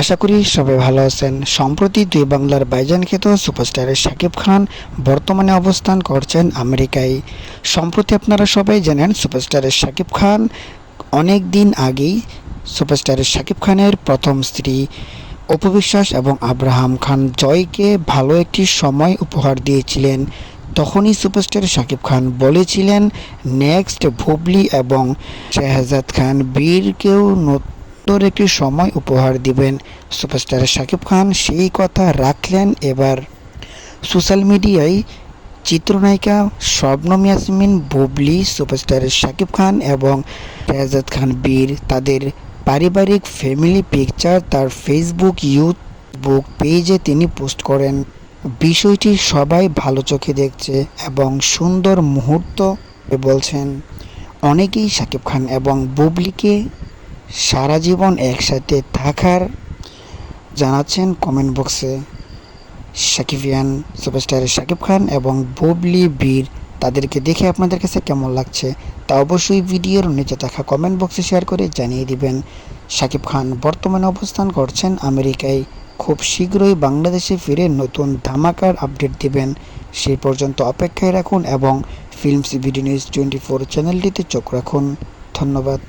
আশা করি সবাই ভালো আছেন। সম্প্রতি দুই বাংলার বাইজান খ্যাত সুপারস্টারের শাকিব খান বর্তমানে অবস্থান করছেন আমেরিকায়। সম্প্রতি আপনারা সবাই জানেন সুপারস্টারের শাকিব খান অনেক দিন আগেই সুপারস্টারের শাকিব খানের প্রথম স্ত্রী অপু বিশ্বাস এবং আব্রাহাম খান জয়কে ভালো একটি সময় উপহার দিয়েছিলেন। তখনই সুপারস্টার শাকিব খান বলেছিলেন, নেক্সট বুবলি এবং শেহজাদ খান বীরকেও নতুন একটি সময় উপহার দিবেন। সুপারস্টার শাকিব খান সেই কথা রাখলেন এবার। সোশ্যাল মিডিয়ায় চিত্রনায়িকা শবনম ইয়াসমিন, বুবলি সুপারস্টার শাকিব খান এবং শাহজাদ খান বীর। তাদের পারিবারিক ফ্যামিলি পিকচার তার ফেসবুক ইউটিউব পেজে তিনি পোস্ট করেন। বিষয়টি সবাই ভালো চোখে দেখছে এবং সুন্দর মুহূর্ত বলছেন। অনেকেই শাকিব খান এবং বুবলিকে সারা জীবন একসাথে থাকার জানাচ্ছেন কমেন্ট বক্সে শাকিবিয়ান সুপারস্টার শাকিব খান এবং বুবলি বীর। তাদেরকে দেখে আপনাদের কাছে কেমন লাগছে তা অবশ্যই ভিডিওর নিচে থাকা কমেন্ট বক্সে শেয়ার করে জানিয়ে দিবেন। শাকিব খান বর্তমানে অবস্থান করছেন আমেরিকায়। খুব শীঘ্রই বাংলাদেশে ফিরে নতুন ধামাকার আপডেট দিবেন। সেই পর্যন্ত অপেক্ষায় রাখুন এবং films video news twenty four চ্যানেলটিতে চোখ রাখুন। ধন্যবাদ।